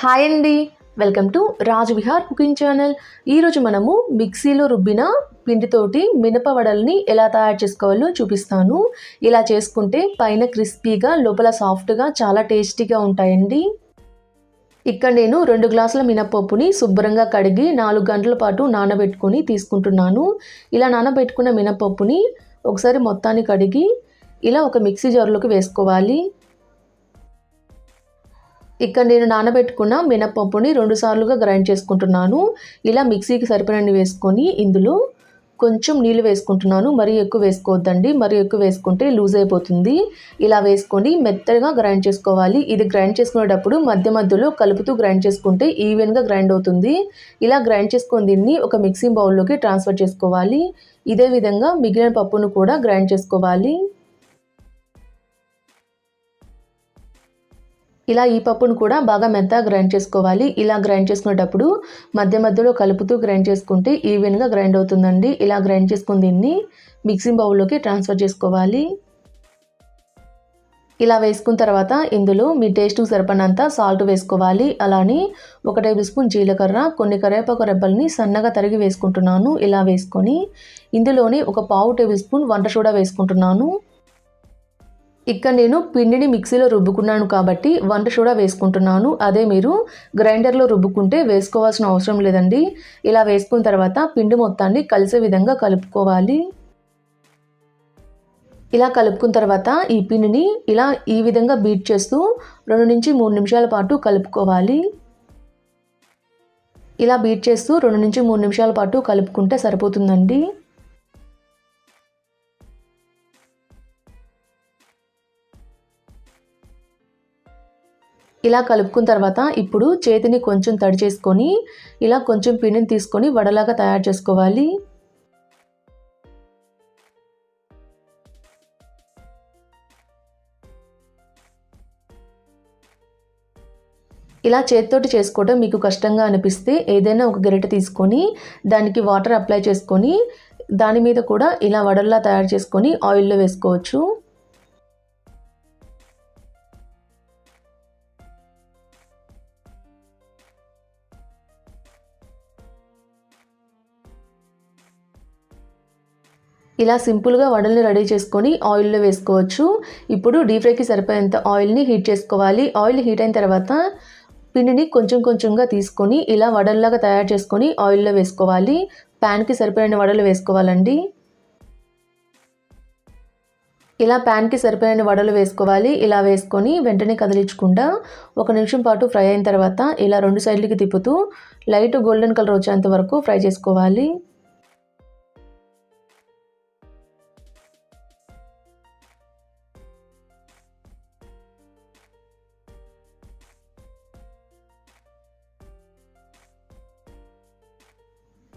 Hi అండి welcome to Raj Vihar cooking channel ఈరోజు మనము మిక్సీలో రుబ్బిన పిండితోటి మినపవడల్ని ఎలా తయారు చేసుకోవాలో చూపిస్తాను. ఇలా చేసుకుంటే పైన క్రిస్పీగా లోపల సాఫ్ట్గా చాలా టేస్టీగా ఉంటాయండి ఇక్కడ నేను రెండు గ్లాసుల మినపప్పుని శుభ్రంగా కడిగి నాలుగు గంటల పాటు నానబెట్టుకొని తీసుకుంటున్నాను. ఇలా నానబెట్టుకున్న మినపప్పుని ఒకసారి మొత్తాన్ని కడిగి ఇలా ఒక మిక్సీ జార్లోకి వేసుకోవాలి. ఇక్కడ నేను నానబెట్టుకున్న మినపప్పుని రెండు సార్లుగా గ్రైండ్ చేసుకుంటున్నాను. ఇలా మిక్సీకి సరిపడని వేసుకొని ఇందులో కొంచెం నీళ్ళు వేసుకుంటున్నాను. మరీ ఎక్కువ వేసుకోవద్దండి. మరీ ఎక్కువ వేసుకుంటే లూజ్ అయిపోతుంది. ఇలా వేసుకొని మెత్తగా గ్రైండ్ చేసుకోవాలి. ఇది గ్రైండ్ చేసుకునేటప్పుడు మధ్య మధ్యలో కలుపుతూ గ్రైండ్ చేసుకుంటే ఈవెన్గా గ్రైండ్ అవుతుంది. ఇలా గ్రైండ్ చేసుకొని దీన్ని ఒక మిక్సింగ్ బౌల్లోకి ట్రాన్స్ఫర్ చేసుకోవాలి. ఇదే విధంగా మిగిలిన పప్పును కూడా గ్రైండ్ చేసుకోవాలి. ఇలా ఈ పప్పును కూడా బాగా మెత్తగా గ్రైండ్ చేసుకోవాలి. ఇలా గ్రైండ్ చేసుకునేటప్పుడు మధ్య మధ్యలో కలుపుతూ గ్రైండ్ చేసుకుంటే ఈవెన్గా గ్రైండ్ అవుతుందండి. ఇలా గ్రైండ్ చేసుకుని దీన్ని మిక్సింగ్ బౌల్లోకి ట్రాన్స్ఫర్ చేసుకోవాలి. ఇలా వేసుకున్న తర్వాత ఇందులో మీ టేస్ట్కి సరిపడినంత సాల్ట్ వేసుకోవాలి. అలానే ఒక టేబుల్ స్పూన్ జీలకర్ర కొన్ని కరివేపాకు రెబ్బల్ని సన్నగా తరిగి వేసుకుంటున్నాను. ఇలా వేసుకొని ఇందులోనే ఒక పావు టేబుల్ స్పూన్ వంట సోడా వేసుకుంటున్నాను. ఇక్కడ నేను పిండిని మిక్సీలో రుబ్బుకున్నాను కాబట్టి వంట సోడా వేసుకుంటున్నాను. అదే మీరు గ్రైండర్లో రుబ్బుకుంటే వేసుకోవాల్సిన అవసరం లేదండి. ఇలా వేసుకున్న తర్వాత పిండి మొత్తాన్ని కలిసే విధంగా కలుపుకోవాలి. ఇలా కలుపుకున్న తర్వాత ఈ పిండిని ఇలా ఈ విధంగా బీట్ చేస్తూ రెండు నుంచి మూడు నిమిషాల పాటు కలుపుకోవాలి. ఇలా బీట్ చేస్తూ రెండు నుంచి మూడు నిమిషాల పాటు కలుపుకుంటే సరిపోతుందండి. ఇలా కలుపుకున్న తర్వాత ఇప్పుడు చేతిని కొంచెం తడి చేసుకొని ఇలా కొంచెం పిండిని తీసుకొని వడలాగా తయారు చేసుకోవాలి. ఇలా చేతితోటి చేసుకోవడం మీకు కష్టంగా అనిపిస్తే ఏదైనా ఒక గరిటె తీసుకొని దానికి వాటర్ అప్లై చేసుకొని దాని మీద కూడా ఇలా వడల్లా తయారు చేసుకొని ఆయిల్లో వేసుకోవచ్చు. ఇలా సింపుల్గా వడల్ని రెడీ చేసుకొని ఆయిల్లో వేసుకోవచ్చు. ఇప్పుడు డీప్ ఫ్రైకి సరిపోయేంత ఆయిల్ని హీట్ చేసుకోవాలి. ఆయిల్ హీట్ అయిన తర్వాత పిండిని కొంచెం కొంచెంగా తీసుకొని ఇలా వడల్లాగా తయారు చేసుకొని ఆయిల్లో వేసుకోవాలి. ప్యాన్కి సరిపోయిన వడలు వేసుకోవాలండి. ఇలా ప్యాన్కి సరిపోయిన వడలు వేసుకోవాలి. ఇలా వేసుకొని వెంటనే కదిలించకుండా ఒక నిమిషం పాటు ఫ్రై అయిన తర్వాత ఇలా రెండు సైడ్లకి తిప్పుతూ లైట్ గోల్డెన్ కలర్ వచ్చేంత వరకు ఫ్రై చేసుకోవాలి.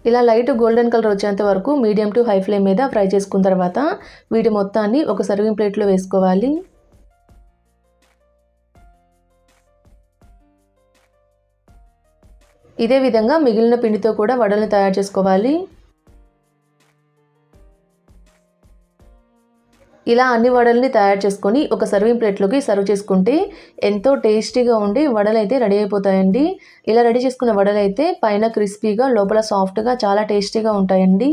ఇలా లైట్ గోల్డెన్ కలర్ వచ్చేంత వరకు మీడియం టు హై ఫ్లేమ్ మీద ఫ్రై చేసుకున్న తర్వాత వీటి మొత్తాన్ని ఒక సర్వింగ్ ప్లేట్లో వేసుకోవాలి. ఇదే విధంగా మిగిలిన పిండితో కూడా వడల్ని తయారు చేసుకోవాలి. ఇలా అన్ని వడల్ని తయారు చేసుకొని ఒక సర్వింగ్ ప్లేట్లోకి సర్వ్ చేసుకుంటే ఎంతో టేస్టీగా ఉండి వడలు అయితే రెడీ అయిపోతాయండి. ఇలా రెడీ చేసుకున్న వడలు అయితే పైన క్రిస్పీగా లోపల సాఫ్ట్గా చాలా టేస్టీగా ఉంటాయండి.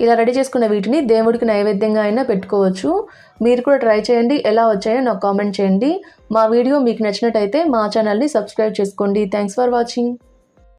ఇలా రెడీ చేసుకున్న వీటిని దేవుడికి నైవేద్యంగా అయినా పెట్టుకోవచ్చు. మీరు కూడా ట్రై చేయండి ఎలా వచ్చాయో నాకు కామెంట్ చేయండి. మా వీడియో మీకు నచ్చినట్టయితే మా ఛానల్ని సబ్స్క్రైబ్ చేసుకోండి. Thanks for watching